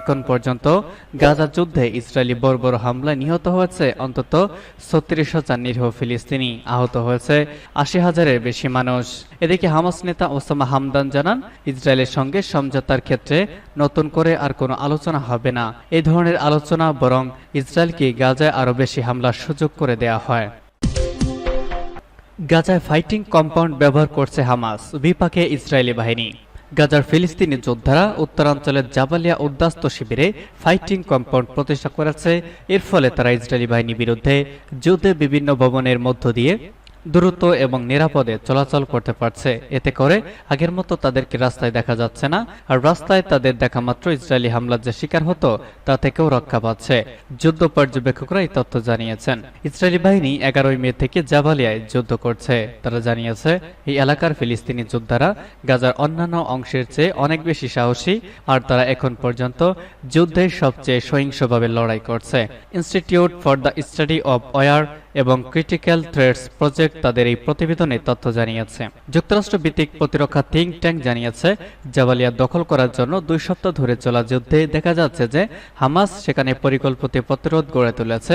এখন পর্যন্ত গাজা যুদ্ধে ইসরায়েলি বর্বর হামলায় নিহত হয়েছে অন্তত ছত্রিশ হাজার নিরীহ ফিলিস্তিনি। আহত হয়েছে আশি হাজারের বেশি মানুষ। এদিকে হামাস নেতা ওসামা হামদান জানান, ইসরায়েলের সঙ্গে সমঝোতার ক্ষেত্রে নতুন করে আর কোনো আলোচনা হবে না। এই ধরনের আলোচনা বরং ইসরায়েলকে গাজায় আরও বেশি হামলার সুযোগ করে দেয়া হয়। গাজায় ফাইটিং কম্পাউন্ড ব্যবহার করছে হামাস, বিপাকে ইসরায়েলি বাহিনী। গাজার ফিলিস্তিনি যোদ্ধারা উত্তরাঞ্চলের জাবালিয়া উদ্দাস্ত শিবিরে ফাইটিং কম্পাউন্ড প্রতিষ্ঠা করেছে। এর ফলে তারা ইসরায়েলি বাহিনীর বিরুদ্ধে যুদ্ধে বিভিন্ন ভবনের মধ্য দিয়ে দ্রুত এবং নিরাপদে চলাচল করতে পারছে। এতে করে আগের মতো তাদেরকে রাস্তায় দেখা যাচ্ছে না, আর রাস্তায় তাদের দেখা মাত্র ইসরায়েলি হামলার যে শিকার হতো, তা থেকেও রক্ষা পাচ্ছে। যুদ্ধ পর্যবেক্ষকরা এই তথ্য জানিয়েছেন। ইসরায়েলি বাহিনী এগারোই মে থেকে জাবালিয়ায় যুদ্ধ করছে। তারা জানিয়েছে, এই এলাকার ফিলিস্তিনি যোদ্ধারা গাজার অন্যান্য অংশের চেয়ে অনেক বেশি সাহসী, আর তারা এখন পর্যন্ত যুদ্ধের সবচেয়ে সহিংসভাবে লড়াই করছে। Institute for the Study of War এবং ক্রিটিক্যাল থ্রেডস প্রজেক্ট তাদের এই প্রতিবেদনে তথ্য জানিয়েছে। যুক্তরাষ্ট্র ভিত্তিক প্রতিরক্ষা থিঙ্ক ট্যাঙ্ক জানিয়েছে, জাবালিয়া দখল করার জন্য দুই সপ্তাহ ধরে চলা যুদ্ধে দেখা যাচ্ছে যে হামাস সেখানে পরিকল্পিত প্রতিরোধ গড়ে তুলেছে